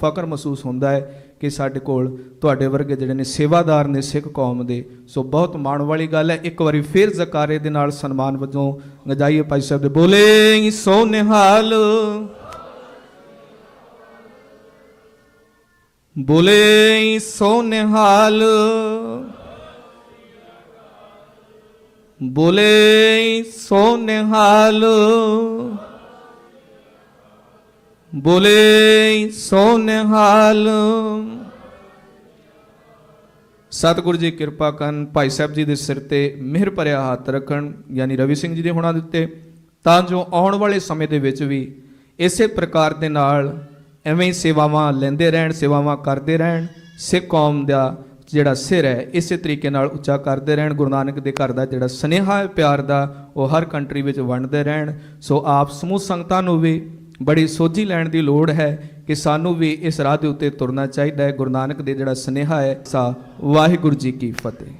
ਫਖਰ ਮਹਿਸੂਸ ਹੁੰਦਾ ਹੈ ਕਿ ਸਾਡੇ ਕੋਲ ਤੁਹਾਡੇ ਵਰਗੇ ਜਿਹੜੇ ਨੇ ਸੇਵਾਦਾਰ ਨੇ ਸਿੱਖ ਕੌਮ ਦੇ, ਸੋ ਬਹੁਤ ਮਾਣ ਵਾਲੀ ਗੱਲ ਹੈ। ਇੱਕ ਵਾਰੀ ਫਿਰ ਜ਼ਕਾਰੇ ਦੇ ਨਾਲ ਸਨਮਾਨ ਵਜੋਂ ਗਜਾਈਏ ਭਾਈ ਸਾਹਿਬ ਦੇ ਬੋਲੇ ਸੋ ਨਿਹਾਲ ਬੋਲੇ ਸੋ ਨਿਹਾਲ ਬੋਲੇ ਸੋ ਨਿਹਾਲ ਬੋਲੇ ਸੋ ਨਿਹਾਲ ਸਤਿਗੁਰੂ ਜੀ, ਕਿਰਪਾ ਕਰਨ ਭਾਈ ਸਾਹਿਬ ਜੀ ਦੇ ਸਿਰ ਤੇ ਮਿਹਰ ਭਰਿਆ ਹੱਥ ਰੱਖਣ, ਯਾਨੀ ਰਵੀ ਸਿੰਘ ਜੀ ਦੇ ਹੁਣਾਂ ਦੇ ਤਾਂ ਜੋ ਆਉਣ ਵਾਲੇ ਸਮੇਂ ਦੇ ਵਿੱਚ ਵੀ ਇਸੇ ਪ੍ਰਕਾਰ ਦੇ ਨਾਲ ਐਵੇਂ ਹੀ ਸੇਵਾਵਾਂ ਲੈਂਦੇ ਰਹਿਣ, ਸੇਵਾਵਾਂ ਕਰਦੇ ਰਹਿਣ, ਸਿੱਖ ਕੌਮ ਦਾ ਜਿਹੜਾ ਸਿਰ ਹੈ, ਇਸੇ ਤਰੀਕੇ ਨਾਲ ਉੱਚਾ ਕਰਦੇ ਰਹਿਣ, ਗੁਰੂ ਨਾਨਕ ਦੇ ਘਰ ਦਾ ਜਿਹੜਾ ਸਨੇਹਾ ਹੈ, ਪਿਆਰ ਦਾ, ਉਹ ਹਰ ਕੰਟਰੀ ਵਿੱਚ ਵੰਡਦੇ ਰਹਿਣ। ਸੋ ਆਪ ਸਮੂਹ ਸੰਗਤਾਂ ਨੂੰ ਵੀ ਬੜੀ ਸੋਝੀ ਲੈਣ ਦੀ ਲੋੜ ਹੈ ਕਿ ਸਾਨੂੰ ਵੀ ਇਸ ਰਾਹ ਦੇ ਉੱਤੇ ਤੁਰਨਾ ਚਾਹੀਦਾ ਹੈ। ਗੁਰੂ ਨਾਨਕ ਦੇ ਜਿਹੜਾ ਸਨੇਹਾ ਹੈ, ਸਾ ਵਾਹਿਗੁਰੂ ਜੀ ਕੀ ਫਤਿਹ।